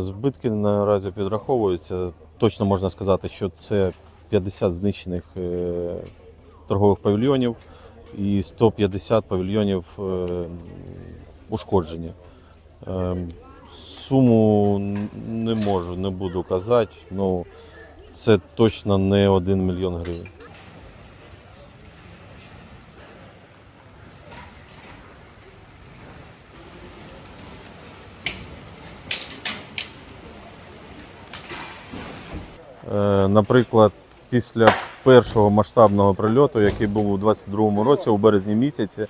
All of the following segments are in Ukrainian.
збитки наразі підраховуються. Точно можна сказати, що це 50 знищених е, торгових павільйонів і 150 павільйонів е, ушкоджені. Е, Суму не можу, не буду казати. Ну, це точно не 1 мільйон гривень. Наприклад, після першого масштабного прильоту, який був у 22-му році, у березні місяці,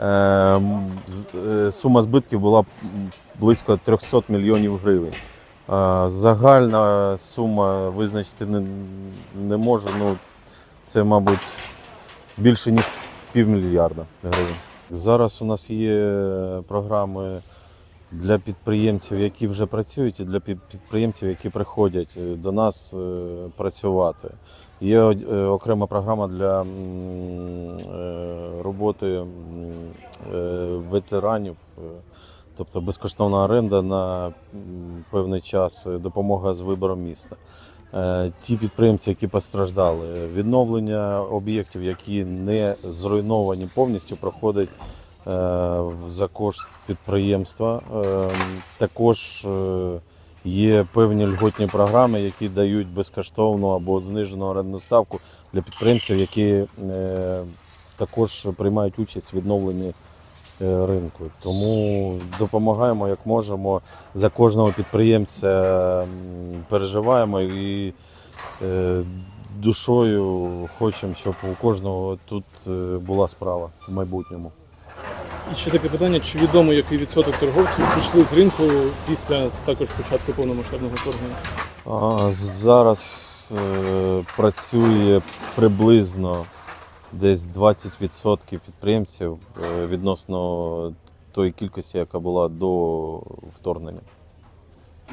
е, е, сума збитків була близько 300 мільйонів гривень. Е, Загальна сума визначити не, не можу. Ну, це, мабуть, більше ніж півмільярда гривень. Зараз у нас є програми для підприємців, які вже працюють, і для підприємців, які приходять е, до нас е, працювати. Є е, окрема програма для роботи ветеранів, тобто безкоштовна оренда на певний час, допомога з вибором міста. Ті підприємці, які постраждали, відновлення об'єктів, які не зруйновані повністю, проходить за кошт підприємства. Е, Також е, є певні льготні програми, які дають безкоштовну або знижену орендну ставку для підприємців, які е, також приймають участь в відновленні е, ринку. Тому допомагаємо як можемо. За кожного підприємця переживаємо і е, душою хочемо, щоб у кожного тут е, була справа в майбутньому. І ще таке питання: чи відомо, який відсоток торговців пішли з ринку після також початку повномасштабного вторгнення? Зараз е, працює приблизно десь 20% підприємців е, відносно тої кількості, яка була до вторгнення.